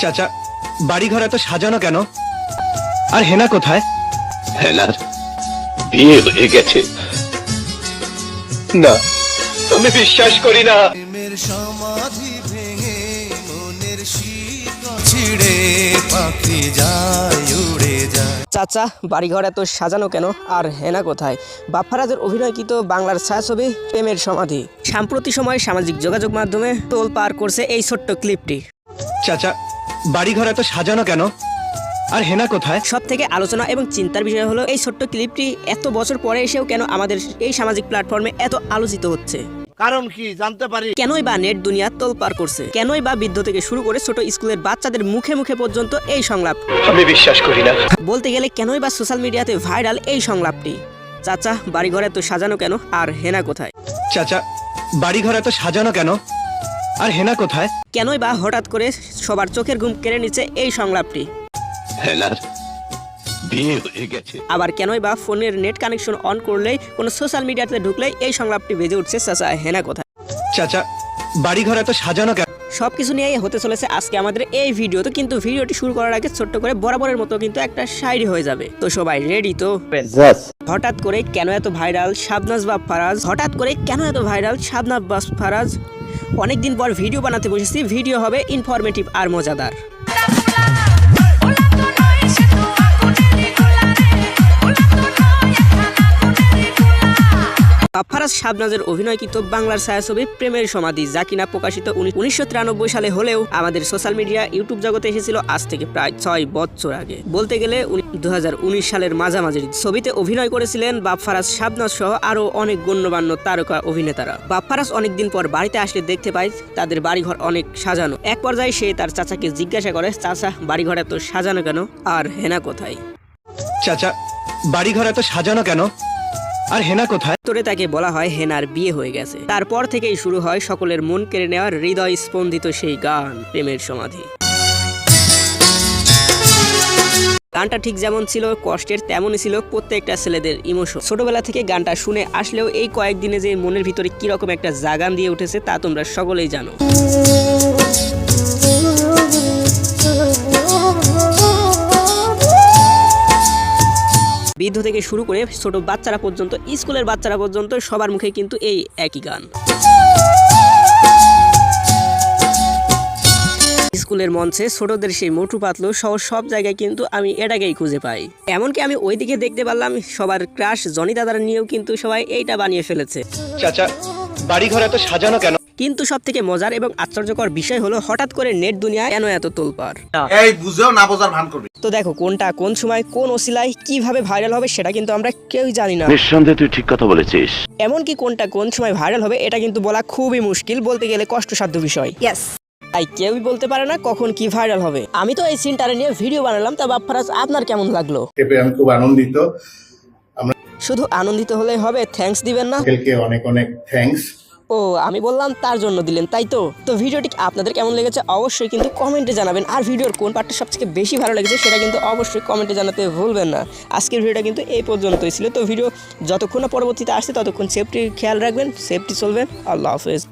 চাচা বাড়ি ঘর এত সাজানো কেন? আর হেনা কোথায়? হেনার বিয়ে হয়ে গেছে। না আমি বিশ্বাস করি না। সমাধি ভেঙে মনের ছিড়ে পাখি যায় উড়ে যায়। চাচা বাড়িঘর এত সাজানো কেন? আর হেনা কোথায়? বাপ্পারাজের অভিনয়কৃত বাংলার ছায়াছবি প্রেমের সমাধি। সাম্প্রতিক সময়ে সামাজিক যোগাযোগ মাধ্যমে টোল পার করছে এই ছোট্ট ক্লিপটি। চাচা বাড়ি ঘর এত সাজানো কেন? আর হেনা কোথায়? সব থেকে আলোচনা এবং চিন্তার বিষয় হলো এই ছোট্ট ক্লিপটি এত বছর পরে এসেও কেন আমাদের এই সামাজিক প্ল্যাটফর্মে এত আলোচিত হচ্ছে? কারণ কি জানতে পারি? কেনই বা নেট দুনিয়া তোল পার করছে? কেনই বা বৃদ্ধ থেকে শুরু করে ছোট স্কুলের বাচ্চাদের মুখে মুখে পর্যন্ত এই সংলাপ? আমি বিশ্বাস করি না। বলতে গেলে কেনই বা সোশ্যাল মিডিয়াতে ভাইরাল এই সংলাপটি? চাচা বাড়িঘর এত সাজানো কেন? আর হেনা কোথায়? চাচা বাড়ি ঘর এত সাজানো কেন? আর হেনা কোথায়? কেনই বা হঠাৎ করে সবার চোখের ঘুম কেড়ে নিচ্ছে এই সংলাপটি? হেনার বিয়ে হয়ে গেছে। আবার কেনই বা ফোনের নেট কানেকশন অন করলেই কোনো সোশ্যাল মিডিয়াতে ঢুকলেই এই সংলাপটি বেজে উঠছে চাচা হেনা কোথায়? চাচা বাড়ি ঘর এত সাজানো কেন? সব কিছু নিয়েই হতে চলেছে আজকে আমাদের এই ভিডিও। তো কিন্তু ভিডিওটি শুরু করার আগে ছোট্ট করে বরাবরের মতো কিন্তু একটা শায়রি হয়ে যাবে। তো সবাই রেডি তো? হঠাৎ করে কেন এত ভাইরাল শাবনাজ বা ফারাজ? হঠাৎ করে কেন এত ভাইরাল শাবনাজ বা ফারাজ? অনেকদিন পর ভিডিও বানাতে বসেছি। ভিডিও হবে ইনফরমেটিভ আর মজাদার। বাপ্পারাজ শাবনাজের অভিনয়কৃত বাংলার ছায়াছবি প্রেমের সমাধি, যা কিনা প্রকাশিত উনিশশো তিরানব্বই সালে হলেও আমাদের সোশ্যাল মিডিয়া, ইউটিউব জগতে এসেছিল আজ থেকে প্রায় ছয় বছর আগে। বলতে গেলে দু হাজার উনিশ সালের মাঝামাঝি ছবিতে অভিনয় করেছিলেন বাপ্পারাজ শাবনাজ সহ আরও অনেক গণ্যমান্য তারকা অভিনেতারা। বাপ্পারাজ অনেকদিন পর বাড়িতে আসলে দেখতে পায় তাদের বাড়িঘর অনেক সাজানো। এক পর্যায়ে সে তার চাচাকে জিজ্ঞাসা করে, চাচা, বাড়িঘর এত সাজানো কেন? আর হেনা কোথায়? চাচা বাড়ি ঘর এত সাজানো কেন? আর হেনা কোথায়? উত্তরে তাকে বলা হয় হেনার বিয়ে হয়ে গেছে। তারপর থেকেই শুরু হয় সকলের মন কেড়ে নেওয়ার হৃদয় স্পন্দিত সেই গান, প্রেমের সমাধি। গানটা ঠিক যেমন ছিল, কষ্টের তেমনই ছিল প্রত্যেকটা ছেলেদের ইমোশন। ছোটবেলা থেকে গানটা শুনে আসলেও এই কয়েকদিনে যে মনের ভিতরে কীরকম একটা জাগান দিয়ে উঠেছে তা তোমরা সকলেই জানো। বৃদ্ধ থেকে শুরু করে ছোট বাচ্চারা পর্যন্ত, স্কুলের বাচ্চারা পর্যন্ত সবার মুখে কিন্তু এই একই গান। স্কুলের মঞ্চে ছোটদের সেই মোটু পাতলু সহ সব জায়গায় কিন্তু আমি এটাকেই খুঁজে পাই। এমনকি আমি ওইদিকে দেখতে পারলাম, সবার ক্রাশ জনি দাদার নিয়েও কিন্তু সবাই এইটা বানিয়ে ফেলেছে। চাচা বাড়ি ঘর এত সাজানো কেন? কিন্তু সব থেকে মজার এবং আশ্চর্যকর বিষয় হলো হঠাৎ করে নেট দুনিয়া কেন এত তোলপার এই বুঝেও না বোঝার ভান করবি। তো দেখো কোনটা কোন সময় কোন ওসিলায় কীভাবে ভাইরাল হবে সেটা কিন্তু আমরা কেউই জানি না। নিঃসন্দেহে তুই ঠিক কথা বলেছিস। এমনকি কোনটা কোন সময় ভাইরাল হবে এটা কিন্তু বলা খুবই মুশকিল বলতে গেলে কষ্টসাধ্য বিষয়। তাই কেউই বলতে পারে না কখন কি ভাইরাল হবে। আমি তো এই সিনটারে নিয়ে ভিডিও বানালাম তা বাপ্পারাজ আপনার কেমন লাগল? আমি খুব আনন্দিত। শুধু আনন্দিত হলে হবে থ্যাঙ্কস দিবেন না। অনেক অনেক থ্যাঙ্কস ও, আমি বললাম তার জন্য দিলেন, তাই তো? তো ভিডিওটি আপনাদের কেমন লেগেছে? অবশ্যই কিন্তু কমেন্টে জানাবেন। আর ভিডিওর কোন পার্টটা সবথেকে বেশি ভালো লেগেছে সেটা কিন্তু অবশ্যই কমেন্টে জানাতে ভুলবেন না। আজকের ভিডিওটা কিন্তু এই পর্যন্তই ছিল। তো ভিডিও যতক্ষণ না পরবর্তীতে আসছে ততক্ষণ সেফটি খেয়াল রাখবেন সেফটি চলবেন আল্লাহ হাফেজ।